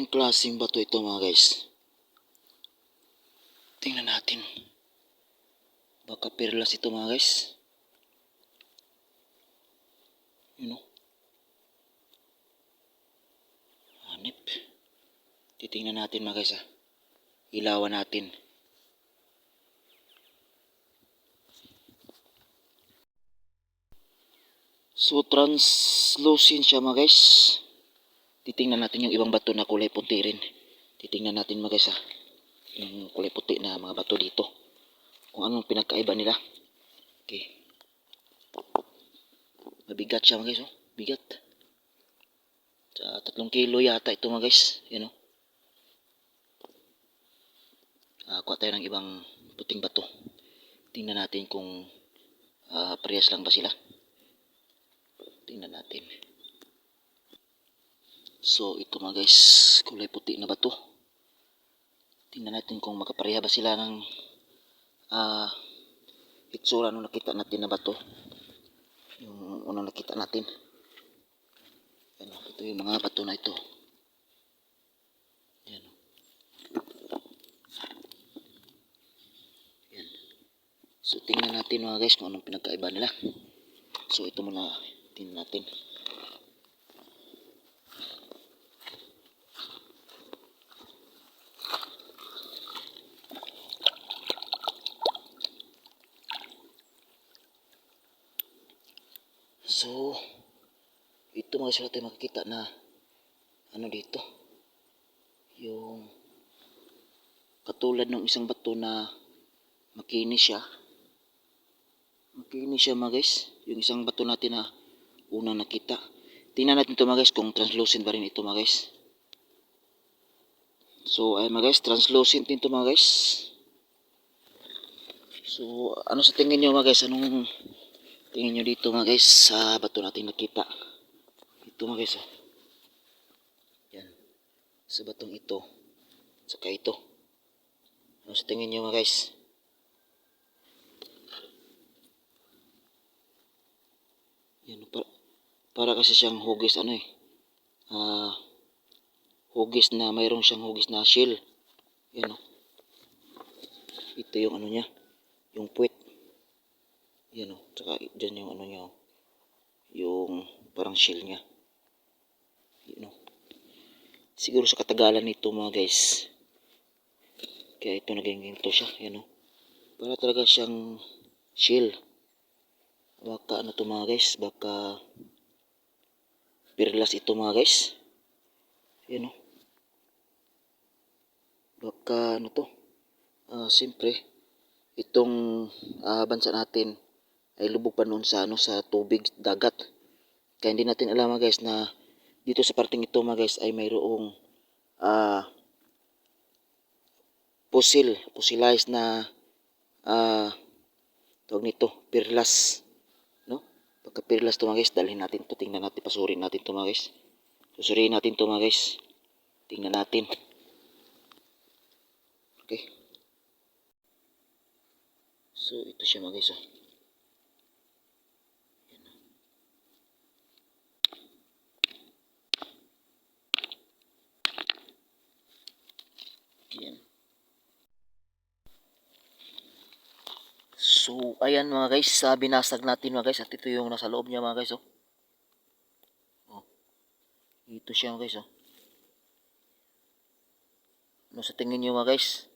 Yung klaseng bato ito mga guys. Tingnan natin. Baka perlas ito mga guys. Yun o. Hanip. Titingnan natin mga guys ah. Ilawan natin. So translucent siya mga guys. Titingnan natin yung ibang bato na kulay puti rin. Titingnan natin mga guys ah. Yung kulay puti na mga bato dito. Kung anong pinagkaiba nila. Okay. Mabigat siya mga guys oh. Bigat. Sa tatlong kilo yata ito mga guys. Yan oh. Ah, kuha tayo ng ibang puting bato. Tingnan natin kung ah, parehas lang ba sila. Tingnan natin. So, ito mga guys, kulay puti na bato. Tingnan natin kung magkapareha ba sila ng ah itsura nung nakita natin na bato. Yung unang nakita natin. Ano, ito yung mga bato na ito. Yan. Yan. So, tingnan natin mga guys kung anong pinagkaiba nila. So, ito muna tingnan natin. So, ito mga sulat tayo makikita na ano dito. Yung katulad ng isang bato na makinis siya. Makinis siya mga guys. Yung isang bato natin na unang nakita. Tingnan natin ito mga guys kung translucent ba rin ito mga guys. So ay mga guys, translucent din ito mga guys. So ano sa tingin nyo mga guys? Anong tingin nyo dito mga guys sa bato natin nakita? Ito mga guys. ah. Yan. Sa batong ito. Saka ito. Ano sa tingin nyo mga guys? Yan, para, para kasi siyang hugis ano eh. Ah, hugis na mayroon siyang hugis na shell. Yan oh. Ito yung ano niya, yung puwet. Yan oh, tsaka dyan yung ano niya oh. Yung parang shell niya. Yan oh. Siguro sa katagalan nito mga guys. Kaya ito naging ginto siya, yan oh. Para talaga siyang shell. Baka ano to mga guys, baka perlas ito mga guys. Yan o. Baka ano to. Ah, siyempre itong ah, bansa natin ay lubog pa noon sa ano sa tubig dagat. Kaya hindi natin alam mga guys na dito sa parting ito mga guys ay mayroong ah fossil, fossilized na ah tawag nito, perlas no? Pagka perlas to mga guys, dalhin natin to, tingnan natin, pasurin natin to mga guys. Susuriin natin to mga guys. Tingnan natin. Okay. So, ito siya mga guys. Oh. Yan, oh. Yan. So, ayan mga guys, sa binasag natin mga guys, at ito yung nasa loob niya mga guys, oh. Oh. Ito siya mga guys, oh. Ano sa tingin niyo mga guys?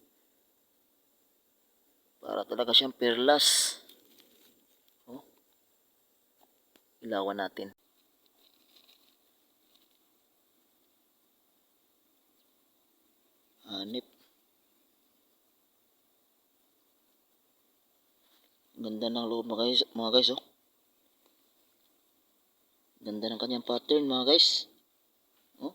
Para talaga siyang perlas. Oh. Ilawan natin. Hanip. Ganda ng loob mga guys, mga guys oh. Ganda ng kanyang pattern mga guys. Oh.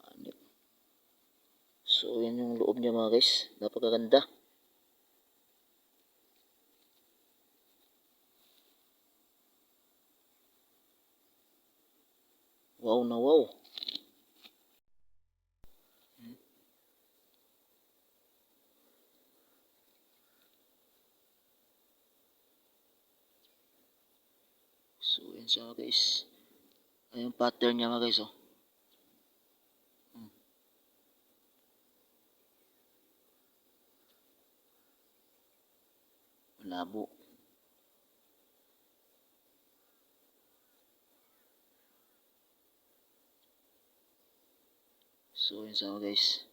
Hanip. So yan yung loob niya mga guys. Napakaganda. Wow na wow. Siya mga guys. Ayan yung pattern niya mga guys oh. Hmm. Malabo. So yun sa mga guys.